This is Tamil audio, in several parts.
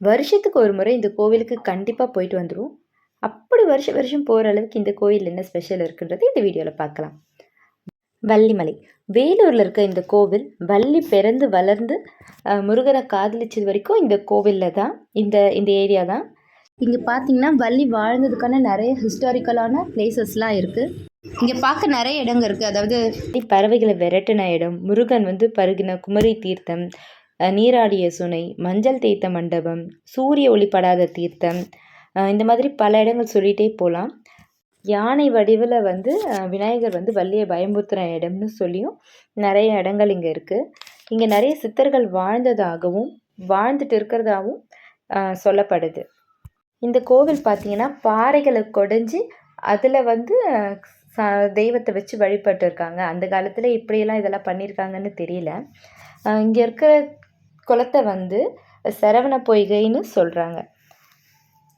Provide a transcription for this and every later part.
வருஷத்துக்கு ஒரு முறை இந்த கோவிலுக்கு கண்டிப்பாக போயிட்டு வந்துடுவோம் அப்படி வருஷம் வருஷம் போகிற அளவுக்கு இந்த கோவில் என்ன ஸ்பெஷல் இருக்குன்றது இந்த வீடியோவில் பார்க்கலாம். வள்ளிமலை. வேலூரில் இருக்க இந்த கோவில் வள்ளி பிறந்து வளர்ந்து முருகனை காதலிச்சது வரைக்கும் இந்த கோவிலில் தான் இந்த இந்த ஏரியா தான். இங்கே பார்த்தீங்கன்னா வள்ளி வாழ்ந்ததுக்கான நிறைய ஹிஸ்டாரிக்கலான பிளேசஸ்லாம் இருக்குது இங்கே பார்க்க நிறைய இடங்கள் இருக்குது அதாவது பறவைகளை விரட்டின இடம் முருகன் வந்து பருகின குமரி தீர்த்தம் நீராடிய சுனை மஞ்சள் தேய்த்த மண்டபம் சூரிய ஒளிப்படாத தீர்த்தம் இந்த மாதிரி பல இடங்கள் சொல்லிகிட்டே போகலாம் யானை வடிவில் வந்து விநாயகர் வந்து வள்ளியை பயமுறுத்துகிற இடம்னு சொல்லியும் நிறைய இடங்கள் இங்கே இருக்குது இங்கே நிறைய சித்தர்கள் வாழ்ந்ததாகவும் வாழ்ந்துட்டு இருக்கிறதாகவும் சொல்லப்படுது. இந்த கோவில் பார்த்திங்கன்னா பாறைகளை கொடைஞ்சி அதில் வந்து ச- தெய்வத்தை வச்சு வழிபட்டு இருக்காங்க அந்த காலத்தில் இப்படியெல்லாம் இதெல்லாம் பண்ணியிருக்காங்கன்னு தெரியல. இங்கே இருக்கிற குளத்தை வந்து சரவண பொய்கைன்னு சொல்கிறாங்க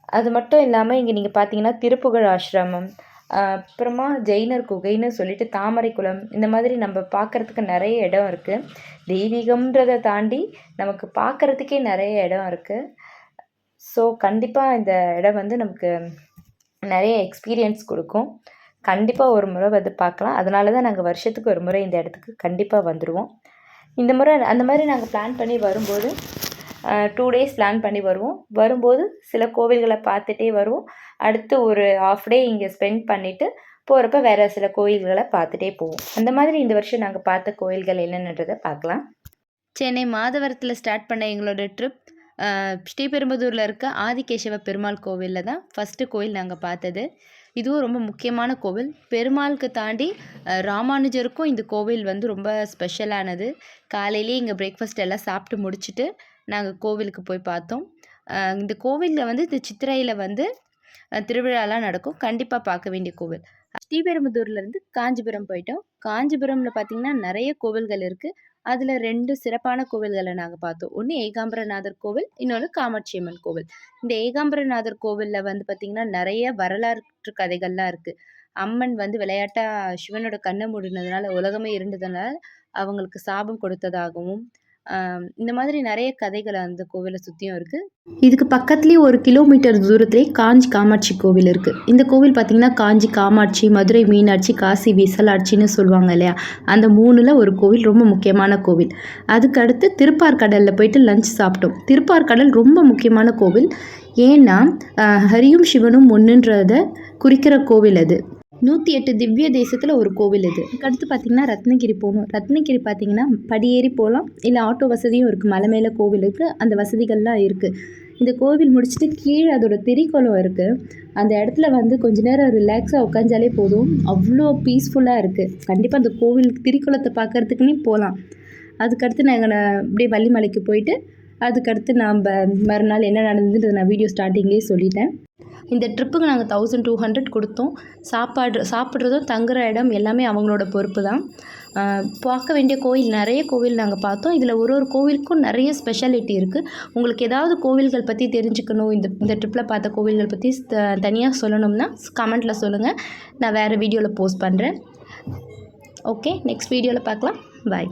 அது மட்டும் இல்லாமல் இங்கே நீங்கள் பார்த்தீங்கன்னா திருப்புகழ் ஆசிரமம் அப்புறமா ஜெயினர் குகைன்னு சொல்லிட்டு தாமரை குளம் இந்த மாதிரி நம்ம பார்க்கறதுக்கு நிறைய இடம் இருக்குது தெய்வீகம்ன்றதை தாண்டி நமக்கு பார்க்கறதுக்கே நிறைய இடம் இருக்குது ஸோ கண்டிப்பாக இந்த இடம் வந்து நமக்கு நிறைய எக்ஸ்பீரியன்ஸ் கொடுக்கும். கண்டிப்பாக ஒரு முறை வந்து பார்க்கலாம். அதனால தான் நாங்கள் வருஷத்துக்கு ஒரு முறை இந்த இடத்துக்கு கண்டிப்பாக வந்துடுவோம் இந்த முறை அந்த மாதிரி நாங்கள் பிளான் பண்ணி வரும்போது டூ டேஸ் பிளான் பண்ணி வருவோம். வரும்போது சில கோவில்களை பார்த்துட்டே வருவோம். அடுத்து ஒரு ஆஃப் டே இங்கே ஸ்பெண்ட் பண்ணிவிட்டு போகிறப்ப வேறு சில கோயில்களை பார்த்துட்டே போவோம். அந்த மாதிரி இந்த வருஷம் நாங்கள் பார்த்த கோயில்கள் என்னென்னன்றதை பார்க்கலாம். சென்னை மாதவரத்தில் ஸ்டார்ட் பண்ண எங்களோட ட்ரிப் ஸ்ரீபெரும்புதூரில் இருக்க ஆதிகேசவ பெருமாள் கோவிலில் தான் ஃபஸ்ட்டு கோயில் நாங்கள் பார்த்தது. இதுவும் ரொம்ப முக்கியமான கோவில். பெருமாளுக்கு தாண்டி ராமானுஜருக்கும் இந்த கோவில் வந்து ரொம்ப ஸ்பெஷலானது. காலையிலேயே இங்கே பிரேக்ஃபாஸ்ட் எல்லாம் சாப்பிட்டு முடிச்சுட்டு நாங்கள் கோவிலுக்கு போய் பார்த்தோம். இந்த கோவிலில் வந்து இந்த சித்திரையில் வந்து திருவிழாலாம் நடக்கும். கண்டிப்பாக பார்க்க வேண்டிய கோவில். ஸ்ரீபெரும்புதூர்லேருந்து காஞ்சிபுரம் போயிட்டோம். காஞ்சிபுரமில் பார்த்திங்கன்னா நிறைய கோவில்கள் இருக்குது அதில் ரெண்டு சிறப்பான கோவில்களை நாங்கள் பார்த்தோம். ஒன்று ஏகாம்பரநாதர் கோவில் இன்னொன்று காமாட்சி அம்மன் கோவில். இந்த ஏகாம்பரநாதர் கோவிலில் வந்து பார்த்திங்கன்னா நிறைய வரலாற்று கதைகள்லாம் இருக்குது அம்மன் வந்து விளையாட்டாக சிவனோட கண்ணை மூடினதுனால உலகமே இருந்ததுனால அவங்களுக்கு சாபம் கொடுத்ததாகவும் இந்த மாதிரி நிறைய கதைகள் அந்த கோவிலை சுற்றியும் இருக்குது இதுக்கு பக்கத்துலேயே ஒரு கிலோமீட்டர் தூரத்துலேயே காஞ்சி காமாட்சி கோவில் இருக்குது இந்த கோவில் பார்த்திங்கன்னா காஞ்சி காமாட்சி மதுரை மீனாட்சி காசி விசலாட்சின்னு சொல்லுவாங்க இல்லையா? அந்த மூணில் ஒரு கோவில் ரொம்ப முக்கியமான கோவில். அதுக்கு அடுத்து திருப்பார்கடலில் போயிட்டு லஞ்ச் சாப்பிட்டோம். திருப்பார்கடல் ரொம்ப முக்கியமான கோவில். ஏன்னா ஹரியும் சிவனும் ஒன்றுன்றத குறிக்கிற கோவில் அது. நூற்றி எட்டு திவ்ய தேசத்தில் ஒரு கோவில் இது. அடுத்து பார்த்திங்கன்னா ரத்னகிரி போகணும். ரத்னகிரி பார்த்திங்கன்னா படியேறி போகலாம். இல்லை ஆட்டோ வசதியும் இருக்குது மலை மேலே கோவில் இருக்குது அந்த வசதிகள்லாம் இருக்குது இந்த கோவில் முடிச்சுட்டு கீழே அதோட திரிக்குளம் இருக்குது அந்த இடத்துல வந்து கொஞ்ச நேரம் ரிலாக்ஸாக உட்காந்தாலே போதும். அவ்வளோ பீஸ்ஃபுல்லாக இருக்குது கண்டிப்பாக அந்த கோவில் திரிக்குளத்தை பார்க்குறதுக்குன்னே போகலாம் அதுக்கடுத்து நாங்கள் அப்படியே வள்ளிமலைக்கு போயிட்டு அதுக்கடுத்து நாம் மறுநாள் என்ன நடந்ததுன்றது நான் வீடியோ ஸ்டார்டிங்லேயே சொல்லிட்டேன். இந்த ட்ரிப்புக்கு நாங்கள் தௌசண்ட் டூ ஹண்ட்ரட் கொடுத்தோம். சாப்பாடு சாப்பிட்றதும் தங்குற இடம் எல்லாமே அவங்களோட பொறுப்பு தான். பார்க்க வேண்டிய கோயில் நிறைய கோவில் நாங்கள் பார்த்தோம். இதில் ஒரு ஒரு கோவிலுக்கும் நிறைய ஸ்பெஷாலிட்டி இருக்குது உங்களுக்கு ஏதாவது கோவில்கள் பற்றி தெரிஞ்சுக்கணும் இந்த இந்த ட்ரிப்பில் பார்த்த கோவில்கள் பற்றி தனியாக சொல்லணும்னா கமெண்ட்டில் சொல்லுங்கள் நான் வேறு வீடியோவில் போஸ்ட் பண்ணுறேன் ஓகே நெக்ஸ்ட் வீடியோவில் பார்க்கலாம். பாய்